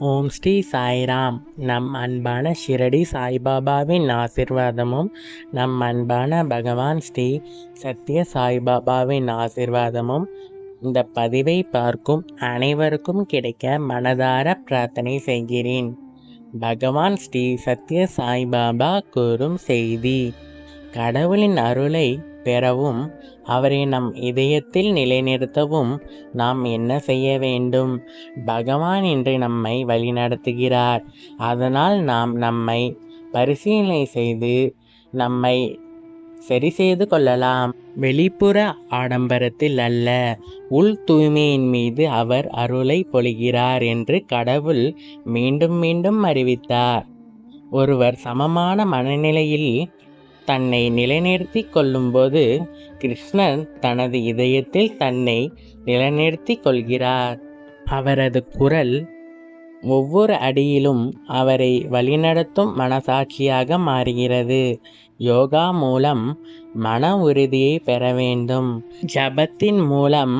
ஓம் ஸ்ரீ சாய்ராம். நம் அன்பான ஷிரடி சாய்பாபாவின் ஆசிர்வாதமும் நம் அன்பான பகவான் ஸ்ரீ சத்ய சாய்பாபாவின் ஆசிர்வாதமும் இந்த பதிவை பார்க்கும் அனைவருக்கும் கிடைக்க மனதார பிரார்த்தனை செய்கிறேன். பகவான் ஸ்ரீ சத்ய சாய்பாபா கூறும் செய்தி கடவுளின் அருளை பெறவும் அவரை நம் இதயத்தில் நிலைநிறுத்தவும் நாம் என்ன செய்ய வேண்டும்? பகவான் இன்று நம்மை வழிநடத்துகிறார். அதனால் நாம் நம்மை பரிசீலனை செய்து நம்மை சரி செய்து கொள்ளலாம். வெளிப்புற ஆடம்பரத்தில் அல்ல உள் தூய்மையின் மீது அவர் அருளை பொழிகிறார் என்று கடவுள் மீண்டும் மீண்டும் அறிவித்தார். ஒருவர் சமமான மனநிலையில் தன்னை நிலைநிறுத்தி கொள்ளும்போது கிருஷ்ணன் தனது இதயத்தில் தன்னை நிலைநிறுத்தி கொள்கிறார். அவரது குரல் ஒவ்வொரு அடியிலும் அவரை வழிநடத்தும் மனசாட்சியாக மாறுகிறது. யோகா மூலம் மன உறுதியை பெற வேண்டும். ஜபத்தின் மூலம்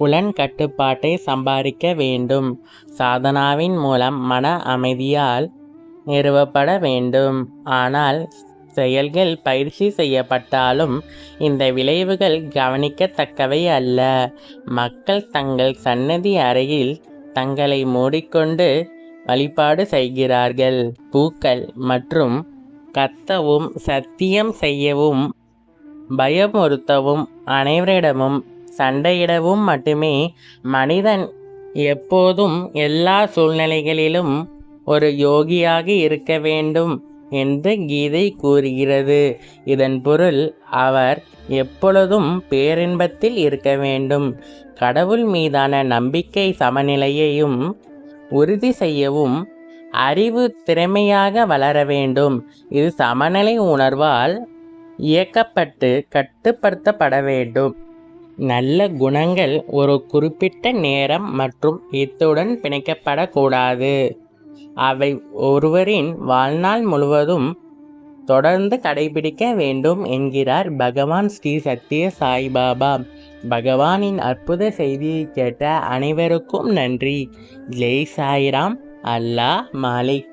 புலன் கட்டுப்பாட்டை சம்பாதிக்க வேண்டும். சாதனாவின் மூலம் மன அமைதியால் நிறுவப்பட வேண்டும். ஆனால் செயல்கள் பயிற்சி செய்யப்பட்டாலும் இந்த விளைவுகள் கவனிக்கத்தக்கவை அல்ல. மக்கள் தங்கள் சன்னதி அறையில் தங்களை மூடிக்கொண்டு வழிபாடு செய்கிறார்கள். பூக்கள் மற்றும் கத்தவும் சத்தியம் செய்யவும் பயமுறுத்தவும் அனைவரிடமும் சண்டையிடவும் மட்டுமே மனிதன் எப்போதும் எல்லா சூழ்நிலைகளிலும் ஒரு யோகியாக இருக்க வேண்டும். என்று கீதை கூறுகிறது. இதன் பொருள் அவர் எப்பொழுதும் பேரின்பத்தில் இருக்க வேண்டும். கடவுள் மீதான நம்பிக்கை சமநிலையையும் உறுதி செய்யவும் அறிவு திறமையாக வளர வேண்டும். இது சமநிலை உணர்வால் இயக்கப்பட்டு கட்டுப்படுத்தப்பட வேண்டும். நல்ல குணங்கள் ஒரு குறிப்பிட்ட நேரம் மற்றும் இத்துடன் பிணைக்கப்படக்கூடாது. அவை ஒருவரின் வாழ்நாள் முழுவதும் தொடர்ந்து கடைபிடிக்க வேண்டும் என்கிறார் பகவான் ஸ்ரீ சத்ய சாய்பாபா பகவானின் அற்புத செய்தியை கேட்ட அனைவருக்கும் நன்றி. ஜெய் சாய்ராம். அல்லாஹ் மாலிக்.